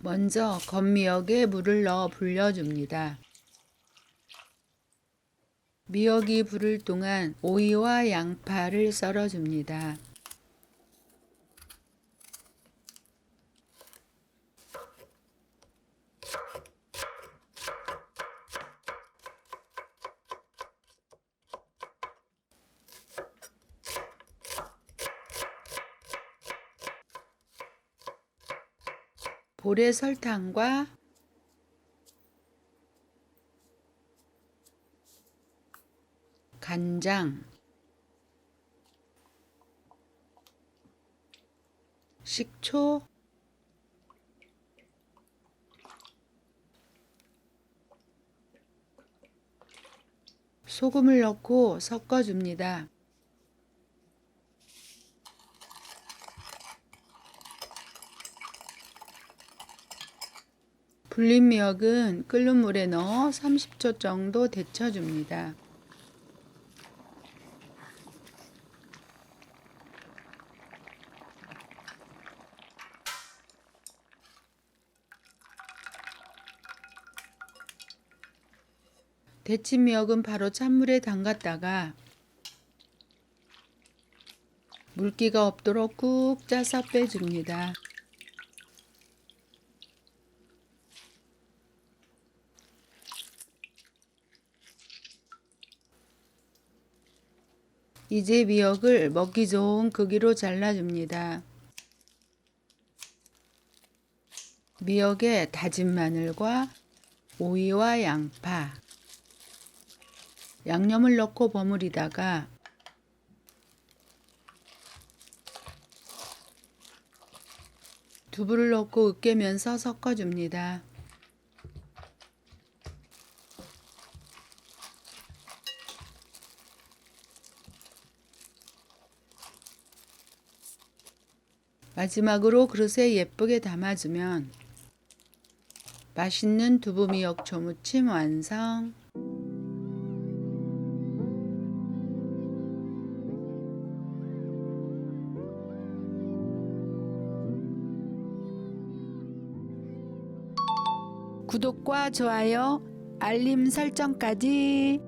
먼저 겉미역에 물을 넣어 불려줍니다. 미역이 부를 동안 오이와 양파를 썰어줍니다. 볼에 설탕과 간장, 식초, 소금을 넣고 섞어줍니다. 불린 미역은 끓는 물에 넣어 30초 정도 데쳐줍니다. 데친 미역은 바로 찬물에 담갔다가 물기가 없도록 꾹 짜서 빼줍니다. 이제 미역을 먹기 좋은 크기로 잘라줍니다. 미역에 다진 마늘과 오이와 양파, 양념을 넣고 버무리다가 두부를 넣고 으깨면서 섞어줍니다. 마지막으로 그릇에 예쁘게 담아주면 맛있는 두부 미역 초무침 완성. 구독과 좋아요, 알림 설정까지